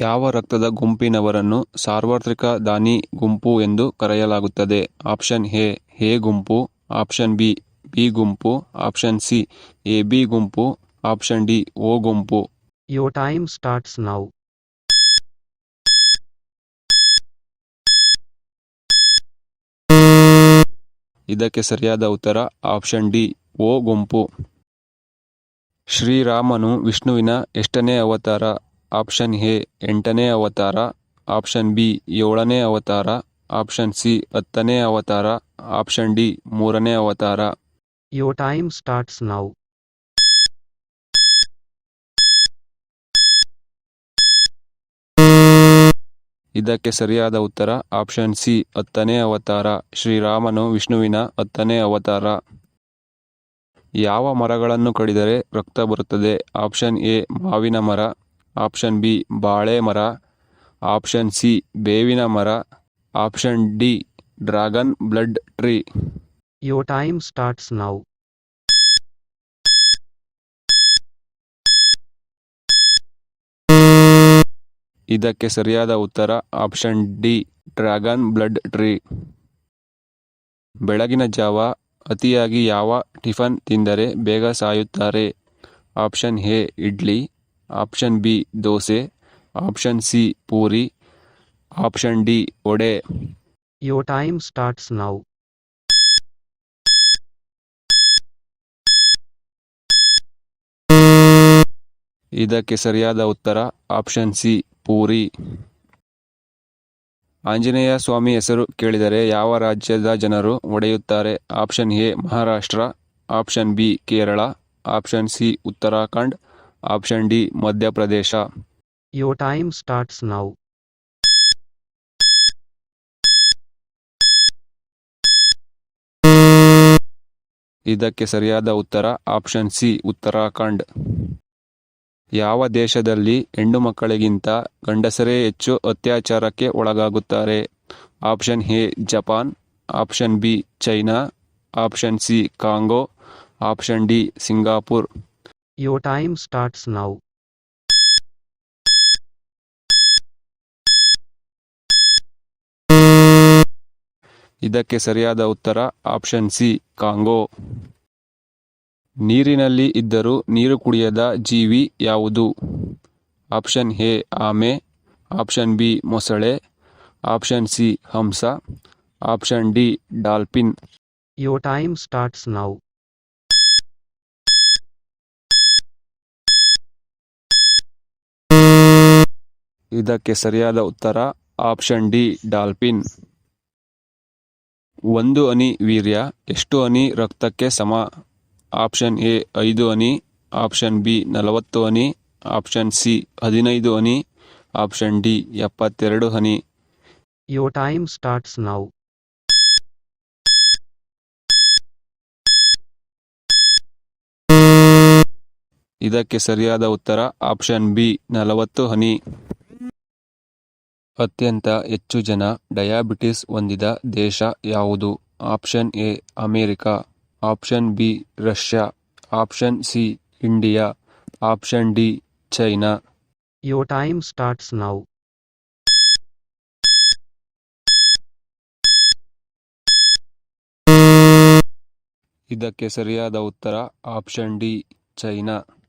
ಯಾವ ರಕ್ತದ ಗುಂಪಿನವರನ್ನು ಸಾರ್ವತ್ರಿಕ ದಾನಿ ಗುಂಪು ಎಂದು ಕರೆಯಲಾಗುತ್ತದೆ? ಆಪ್ಷನ್ ಎ ಎ ಗುಂಪು. ಆಪ್ಷನ್ ಬಿ ಬಿ ಗುಂಪು. ಆಪ್ಷನ್ ಸಿ ಎ ಬಿ ಗುಂಪು. ಆಪ್ಷನ್ ಡಿ ಓ ಗುಂಪು. ಯೋ ಟೈಮ್ ಸ್ಟಾರ್ಟ್ಸ್ ನೌ ಇದಕ್ಕೆ ಸರಿಯಾದ ಉತ್ತರ ಆಪ್ಷನ್ ಡಿ ಓ ಗುಂಪು. ಶ್ರೀರಾಮನು ವಿಷ್ಣುವಿನ ಎಷ್ಟನೇ ಅವತಾರ? ಆಪ್ಷನ್ ಎ ಎಂಟನೇ ಅವತಾರ ಆಪ್ಷನ್ ಬಿ ಏಳನೇ ಅವತಾರ ಆಪ್ಷನ್ ಸಿ ಹತ್ತನೇ ಅವತಾರ ಆಪ್ಷನ್ ಡಿ ಮೂರನೇ ಅವತಾರ. ಯೋ ಟೈಮ್ ಸ್ಟಾರ್ಟ್ಸ್ ನೌ ಇದಕ್ಕೆ ಸರಿಯಾದ ಉತ್ತರ ಆಪ್ಷನ್ ಸಿ ಹತ್ತನೇ ಅವತಾರ ಶ್ರೀರಾಮನು ವಿಷ್ಣುವಿನ ಹತ್ತನೇ ಅವತಾರ. ಯಾವ ಮರಗಳನ್ನು ಕಡಿದರೆ ರಕ್ತ ಬರುತ್ತದೆ? ಆಪ್ಷನ್ ಎ ಮಾವಿನ ಮರ ಆಪ್ಷನ್ ಬಿ ಬಾಳೆ ಮರ. ಆಪ್ಷನ್ ಸಿ ಬೇವಿನ ಮರ. Option D dragon blood tree. Your time starts now ಇದಕ್ಕೆ ಸರಿಯಾದ ಉತ್ತರ option D dragon blood tree. ಬೆಳಗಿನ ಜಾವ ಅತಿಯಾಗಿ ಯಾವ ಟಿಫನ್ ತಿಂದರೆ ಬೇಗ ಸಾಯುತ್ತಾರೆ? Option A idli. Option B dosa option C puri option D vada. Your time starts now ಇದಕ್ಕೆ ಸರಿಯಾದ ಉತ್ತರ ಆಪ್ಷನ್ ಸಿ ಪೂರಿ. ಆಂಜನೇಯ ಸ್ವಾಮಿ ಹೆಸರು ಕೇಳಿದರೆ ಯಾವ ರಾಜ್ಯದ ಜನರು ಒಡೆಯುತ್ತಾರೆ? Option A Maharashtra option B Kerala option C Uttarakhand option D Madhya Pradesh your time starts now ಇದಕ್ಕೆ ಸರಿಯಾದ ಉತ್ತರ ಆಪ್ಷನ್ ಸಿ ಉತ್ತರಾಖಂಡ್. ಯಾವ ದೇಶದಲ್ಲಿ ಹೆಣ್ಣು ಮಕ್ಕಳಿಗಿಂತ ಗಂಡಸರೇ ಹೆಚ್ಚು ಅತ್ಯಾಚಾರಕ್ಕೆ ಒಳಗಾಗುತ್ತಾರೆ? Option A Japan option B China option C Congo option D Singapore Your time starts now. ಇದಕ್ಕೆ ಸರಿಯಾದ ಉತ್ತರ ಆಪ್ಷನ್ ಸಿ ಕಾಂಗೋ. ನೀರಿನಲ್ಲಿ ಇದ್ದರೂ ನೀರು ಕುಡಿಯದ ಜೀವಿ ಯಾವುದು? ಆಪ್ಷನ್ ಎ ಆಮೆ. ಆಪ್ಷನ್ ಬಿ ಮೊಸಳೆ. Option C Hamsa. Option D dolphin. Your time starts now. ಇದಕ್ಕೆ ಸರಿಯಾದ ಉತ್ತರ ಆಪ್ಷನ್ ಡಿ ಡಾಲ್ಫಿನ್. ಒಂದು ಅನಿ ವೀರ್ಯ ಎಷ್ಟು ಅನಿ ರಕ್ತಕ್ಕೆ ಸಮ? ಆಪ್ಷನ್ ಎ ಐದು ಅನಿ. ಆಪ್ಷನ್ ಬಿ ನಲವತ್ತು ಅನಿ. ಆಪ್ಷನ್ ಸಿ ಹದಿನೈದು ಅನಿ. ಆಪ್ಷನ್ ಡಿ ಎಪ್ಪತ್ತೆರಡು ಹನಿ ಯೋ ಟೈಮ್ ಸ್ಟಾರ್ಟ್ಸ್ ನಾವು ಇದಕ್ಕೆ ಸರಿಯಾದ ಉತ್ತರ ಆಪ್ಷನ್ ಬಿ ನಲವತ್ತು ಹನಿ ಅತ್ಯಂತ ಹೆಚ್ಚು ಜನ ಡಯಾಬಿಟಿಸ್ ಹೊಂದಿದ ದೇಶ ಯಾವುದು? Option A America. Option B Russia. Option C India. Option D China. Your time starts now ಇದಕ್ಕೆ ಸರಿಯಾದ ಉತ್ತರ ಆಪ್ಷನ್ ಡಿ ಚೈನಾ.